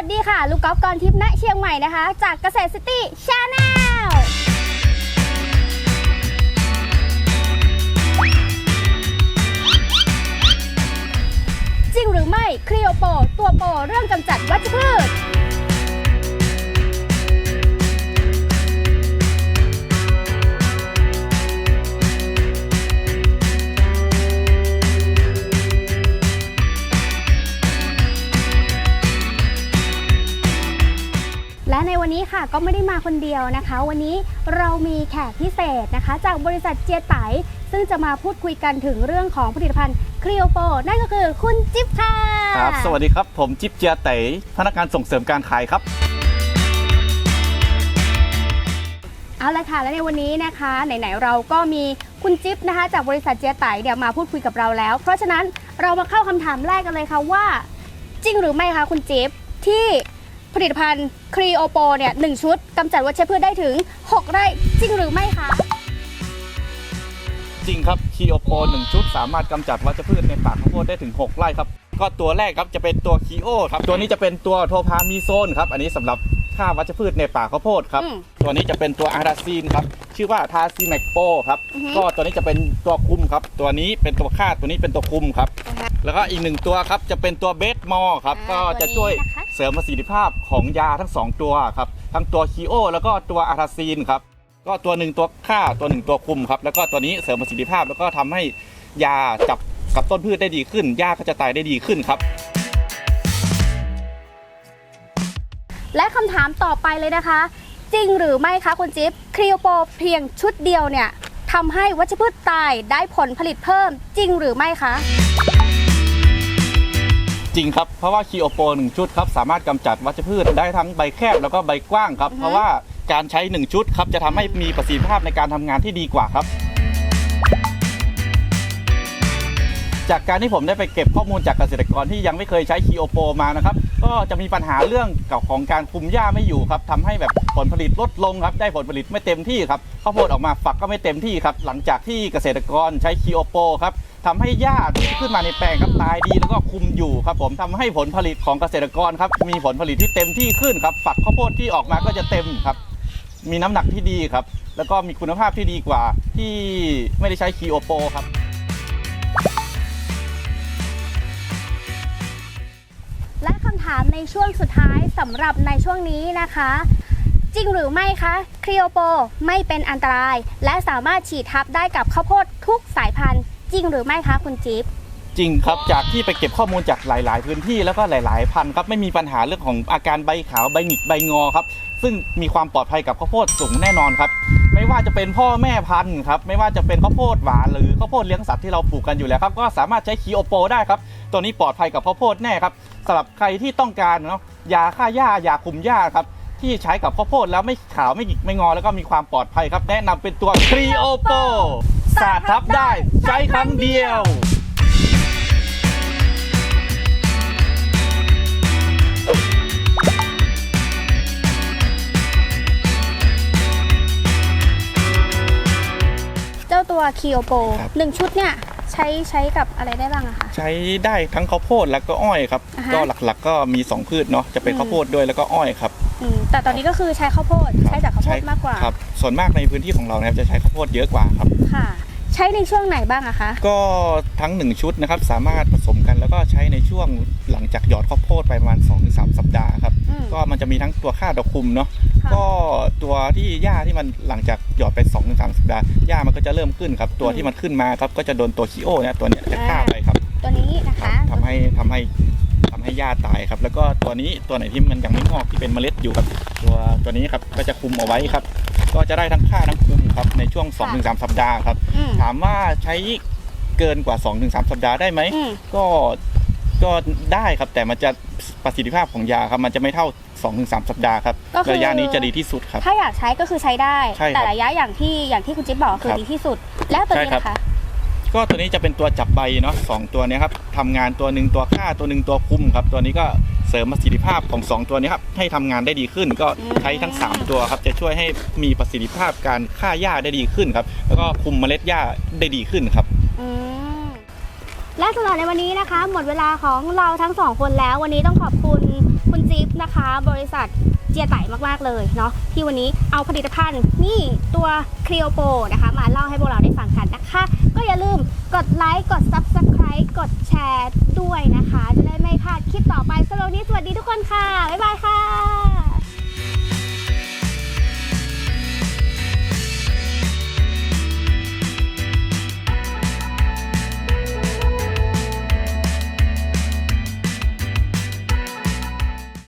วัสดีค่ะ ลูกกอล์ฟกรทิพย์ณเชียงใหม่นะคะ จากเกษตรซิตี้ชาแนลจริงหรือไม่ครีโอโป ตัวโป เรื่องกำจัดวัชพืช และในวันนี้ค่ะก็ไม่ได้มาคนเดียวนะคะ วันนี้เรามีแขกพิเศษนะคะ จากบริษัทเจียไตซึ่งจะมาพูดคุยกันถึงเรื่องของผลิตภัณฑ์ครีโอโปนั่นก็คือคุณจิ๊บค่ะครับ สวัสดีครับ ผมจิ๊บเจียเต๋พนักงานส่งเสริมการขายครับ เอาละค่ะและในวันนี้นะคะไหนๆเราก็มีคุณจิ๊บนะคะ จากบริษัทเจียไตเนี่ยมาพูดคุยกับเราแล้ว เพราะฉะนั้นเรามาเข้าคำถามแรกกันเลยค่ะว่า จริงหรือไม่คะคุณจิ๊บที่ ผลิตภัณฑ์ครีโอโปเนี่ยหนึ่งชุดกำจัดวัชพืชได้ถึง 6 ไร่จริงหรือไม่คะ จริงครับคีโอโปหนึ่งชุดสามารถกำจัดวัชพืชในป่าข้าวโพดได้ถึง 6 ไร่ครับ ก็ตัวแรกครับจะเป็นตัวคีโอครับ ตัวนี้จะเป็นตัวโทพามีโซนครับ อันนี้สำหรับฆ่าวัชพืชในป่าข้าวโพดครับ อืมตัวนี้จะเป็นตัวอาราซีนครับ ชื่อว่าทาซีแมกโปครับ อือฮึ ก็ตัวนี้จะเป็นตัวคุมครับ ตัวนี้เป็นตัวฆ่าตัวนี้เป็นตัวคุมครับนะคะแล้วก็อีกหนึ่งตัวครับจะเป็นตัวเบสมอร์ครับ อ่าก็จะช่วยตัวนี้นะคะ เสริมประสิทธิภาพของยาทั้งสองตัวครับทั้งตัวคีโอแล้วก็ตัวอาราซีนครับก็ตัวหนึ่งตัวฆ่าตัวหนึ่งตัวคุมครับแล้วก็ตัวนี้เสริมประสิทธิภาพแล้วก็ทำให้ยาจับกับต้นพืชได้ดีขึ้นหญ้าก็จะตายได้ดีขึ้นครับ และคำถามต่อไปเลยนะคะ จริงหรือไม่คะคุณจิ๊บครีโอโปเพียงชุดเดียวเนี่ยทำให้วัชพืชตายได้ผลผลิตเพิ่มจริงหรือไม่คะ จริงครับ เพราะว่าคีโอโปหนึ่งชุดครับสามารถกำจัดวัชพืชได้ทั้งใบแคบแล้วก็ใบกว้างครับอือฮึเพราะว่าการใช้หนึ่งชุดครับจะทำให้มีประสิทธิภาพในการทำงานที่ดีกว่าครับ จากการที่ผมได้ไปเก็บข้อมูลจากเกษตรกรที่ยังไม่เคยใช้คีโอโปมานะครับ ก็จะมีปัญหาเรื่องกับของการคุมหญ้าไม่อยู่ครับทำให้แบบผลผลิตลดลงครับ ได้ผลผลิตไม่เต็มที่ครับข้าวโพดออกมาฝักก็ไม่เต็มที่ครับ หลังจากที่เกษตรกรใช้คีโอโปครับ ทำให้หญ้าที่ขึ้นมาในแปลงครับตายดีแล้วก็คุมอยู่ครับผมทำให้ผลผลิตของเกษตรกรครับมีผลผลิตที่เต็มที่ขึ้นครับฝักข้าวโพดที่ออกมาก็จะเต็มครับ มีน้ำหนักที่ดีครับ แล้วก็มีคุณภาพที่ดีกว่าที่ไม่ได้ใช้คีโอโปครับและคำถามในช่วงสุดท้ายสำหรับในช่วงนี้นะคะ จริงหรือไม่คะครีโอโปไม่เป็นอันตราย และสามารถฉีดทับได้กับข้าวโพดทุกสายพันธุ์ จริงหรือไม่คะคุณจิ๊บจริงครับจากที่ไปเก็บข้อมูลจากหลาย ๆ พื้นที่แล้วก็หลาย ๆ พันธุ์ครับไม่มีปัญหาเรื่องของอาการใบขาวใบหงิกใบงอครับ ซึ่งมีความปลอดภัยกับข้าวโพดสูงแน่นอนครับ ไม่ว่าจะเป็นพ่อแม่พันธุ์ครับไม่ว่าจะเป็นข้าวโพดหวานหรือข้าวโพดเลี้ยงสัตว์ที่เราปลูกกันอยู่แล้วครับก็สามารถใช้คีโอโปได้ครับตัวนี้ปลอดภัยกับข้าวโพดแน่ครับสำหรับใครที่ต้องการเนาะยาฆ่าหญ้ายาคุมหญ้าครับที่ใช้กับข้าวโพดแล้วไม่ขาวไม่หงิกไม่งอแล้วก็มีความปลอดภัยครับ แนะนำเป็นตัวครีโอโป สาดทับได้ใช้ครั้งเดียว เจ้าตัวคีโอโปครับ หนึ่งชุดเนี่ยใช้ใช้กับอะไรได้บ้างอะคะ ใช้ได้ทั้งข้าวโพดแล้วก็อ้อยครับ อ่าฮะก็หลักๆก็มี2พืชเนาะจะเป็นอืม ข้าวโพดด้วยแล้วก็อ้อยครับอืมแต่ตอนนี้ก็คือใช้ข้าวโพดใช้จากข้าวโพดใช้มากกว่า ครับส่วนมากในพื้นที่ของเรานะครับจะใช้ข้าวโพดเยอะกว่าครับ ค่ะใช้ในช่วงไหนบ้างอะคะ ก็ทั้ง 1 ชุดนะครับ สามารถผสมกันแล้วก็ใช้ในช่วงหลังจากหยอดข้าวโพดไปประมาณ 2-3 สัปดาห์ครับ อืมก็มันจะมีทั้งตัวฆ่าดอกคุมเนาะค่ะก็ตัวที่หญ้าที่มันหลังจากหยอดไป 2-3 สัปดาห์หญ้ามันก็จะเริ่มขึ้นครับ ตัวอืมที่มันขึ้นมาครับก็จะโดนตัวคีโอเนี่ยตัวเนี้ยจะฆ่าไปครับตัวนี้นะคะทำให้ทำให้ทำให้หญ้าตายครับ แล้วก็ตัวนี้ตัวไหนที่มันยังไม่งอกที่เป็นเมล็ดอยู่ครับ ตัวตัวนี้ครับก็จะคุมเอาไว้ครับ ก็จะได้ทั้งฆ่าทั้งคุม ครับในช่วง 2-3 สัปดาห์ครับ อืม ถามว่าใช้เกินกว่า 2-3 สัปดาห์ได้ไหม อืม ก็ก็ได้ครับแต่มันจะประสิทธิภาพของยาครับมันจะไม่เท่า 2-3 สัปดาห์ครับก็คือ ระยะนี้จะดีที่สุดครับ ถ้าอยากใช้ก็คือใช้ได้ ใช่ครับแต่ระยะอย่างที่อย่างที่คุณจิ๊บบอกคือครับดีที่สุด แล้วตัวนี้ใช่ครับ นะคะ ก็ตัวนี้จะเป็นตัวจับใบเนาะสองตัวเนี้ครับทำงานตัวหนึ่งตัวฆ่าตัวหนึ่งตัวคุมครับ ตัวนี้ก็ เสริมประสิทธิภาพของสองตัวนี้ครับให้ทำงานได้ดีขึ้น ก็อืมใช้ทั้งสามตัวครับจะช่วยให้มีประสิทธิภาพการฆ่าหญ้าได้ดีขึ้นครับแล้วก็คุมเมล็ดหญ้าได้ดีขึ้นครับอืมและสำหรับในวันนี้นะคะ หมดเวลาของเราทั้งสองคนแล้ว วันนี้ต้องขอบคุณคุณจิ๊บนะคะ บริษัทเจียไต่มากๆเลยเนาะที่วันนี้เอาผลิตภัณฑ์นี่ตัวครีโอโปนะคะ มาเล่าให้พวกเราได้ฟังกันนะคะ ก็อย่าลืมกดไลค์กด Subscribe กดแชร์ ด้วยนะคะ จะได้ไม่พลาดคลิปต่อไปสำหรับวันนี้สวัสดีทุกคนค่ะ บ๊ายบายค่ะ